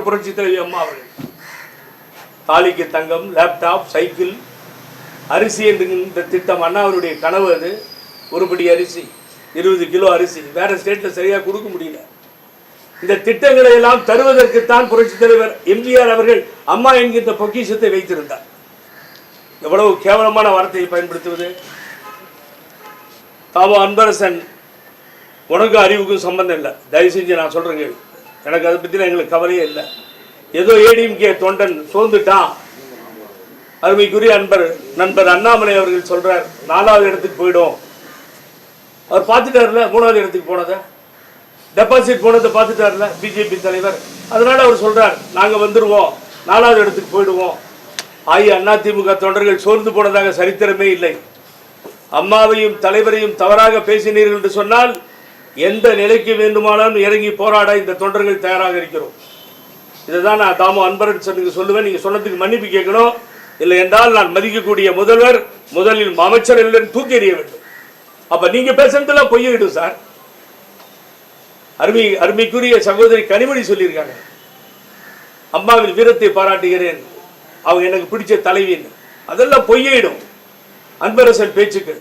தலைவர் புரட்சி தலைவி அம்மா அவர்கள். தாலிக்கு தங்கம் லேப்டாப் சைக்கிள் அரிசி என்கின்ற திட்டம் அண்ணா அவருடைய கனவு அது. ஒருபடி அரிசி இருபது கிலோ அரிசி. வேற ஸ்டேட்டில் சரியாக கொடுக்க முடியல. இந்த திட்டங்களை எல்லாம் தருவதற்குத்தான் புரட்சி தலைவர் எம்ஜிஆர் அவர்கள் அம்மா என்கின்ற பொக்கிஷத்தை வைத்திருந்தார். எவ்வளவு கேவலமான வார்த்தையை பயன்படுத்துவது. தாவோ அன்பரசன் உனக்கு அறிவுக்கும் சம்பந்தம் இல்லை. தயவு செஞ்சு நான் சொல்கிறேங்க எனக்கு அதை பற்றின எங்களுக்கு கவலையே இல்லை. ஏதோ ஏடிஎம்கே தொண்டன் சோர்ந்துட்டான். அருமைக்குரிய அன்பர் நண்பர் அண்ணாமலை அவர்கள் சொல்கிறார் நாலாவது இடத்துக்கு போயிடும். அவர் பார்த்துட்டார்ல மூணாவது இடத்துக்கு போனதை? டெபாசிட் போனதை பார்த்துட்டார்ல பிஜேபி தலைவர்? அதனால் அவர் சொல்கிறார் நாங்கள் வந்துடுவோம் நாலாவது இடத்துக்கு போயிடுவோம். ஆய் அதிமுக தொண்டர்கள் சோர்ந்து போனதாக சரித்திரமே இல்லை. அம்மாவையும் தலைவரையும் தவறாக பேசினீர்கள் என்று சொன்னால் எந்த நிலைக்கு வேண்டுமானாலும் இறங்கி போராட இந்த தொண்டர்கள் தயாராக இருக்கிறோம். இதுதான் நான் தாமோ அன்பரன் சொன்னதுக்கு சொல்லுவேன். நீங்க சொன்னதுக்கு மன்னிப்பு கேட்கணும். இல்லை என்றால் நான் மதிக்கக்கூடிய முதல்வர் முதலில் அமைச்சர் இல்லை தூக்கி எறிய வேண்டும். அப்ப நீங்க பேசுறதுலாம் பொய்யிடும் சார். அருமை அருமைக்குரிய சகோதரி கனிமொழி சொல்லியிருக்காங்க. அம்மாவின் வீரத்தை பாராட்டுகிறேன். அவங்க எனக்கு பிடிச்ச தலைவின்னு. அதெல்லாம் பொய்யிடும் அன்பரசன் பேச்சுக்கள்.